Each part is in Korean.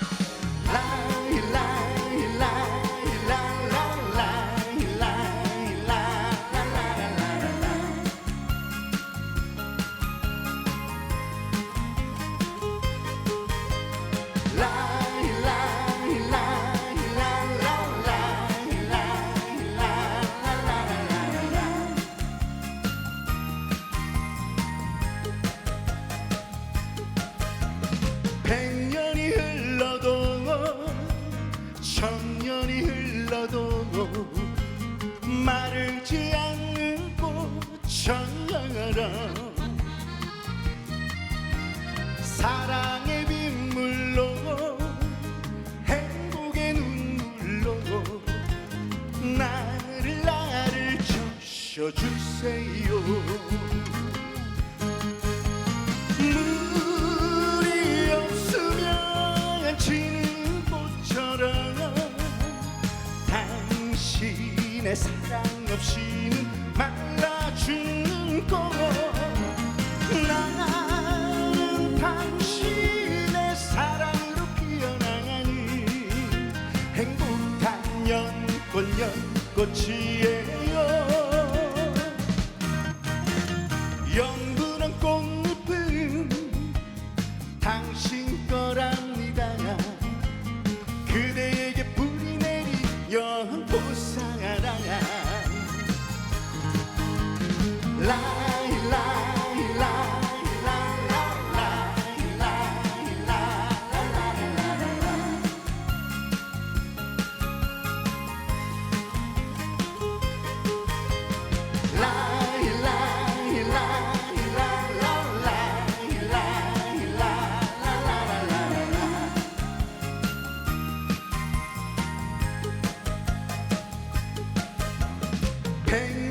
you 전하라. 사랑의 빗물로 행복의 눈물로 나를 나를 적셔주세요. 당신의 사랑 없이 꽃이에요. 영분한 꽃잎은 당신 거랍니다 그대에게 불이 내리면 보상하라 라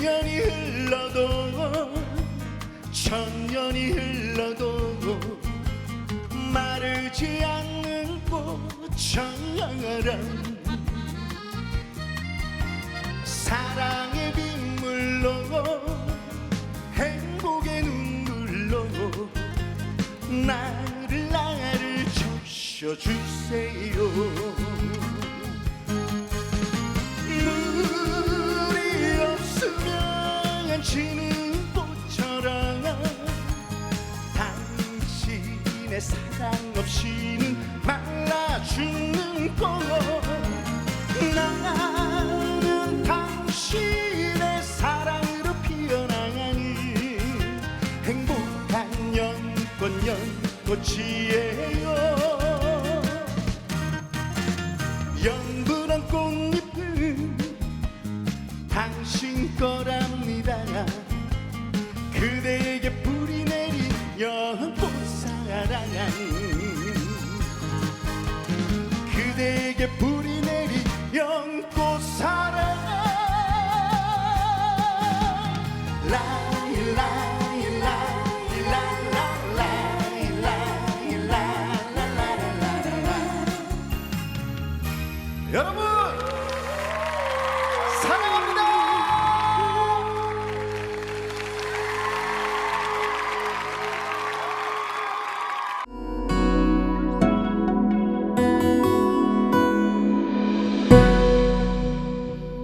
백년이 흘러도 천년이 흘러도 마르지 않는 꽃처럼 사랑의 빗물로 행복의 눈물로 나를 나를 적셔주세요 사랑 없이는 말라 죽는 꽃 나는 당신의 사랑으로 피어나니 행복한 연꽃 연꽃이에요. 영분한 꽃잎은 당신 거라 man.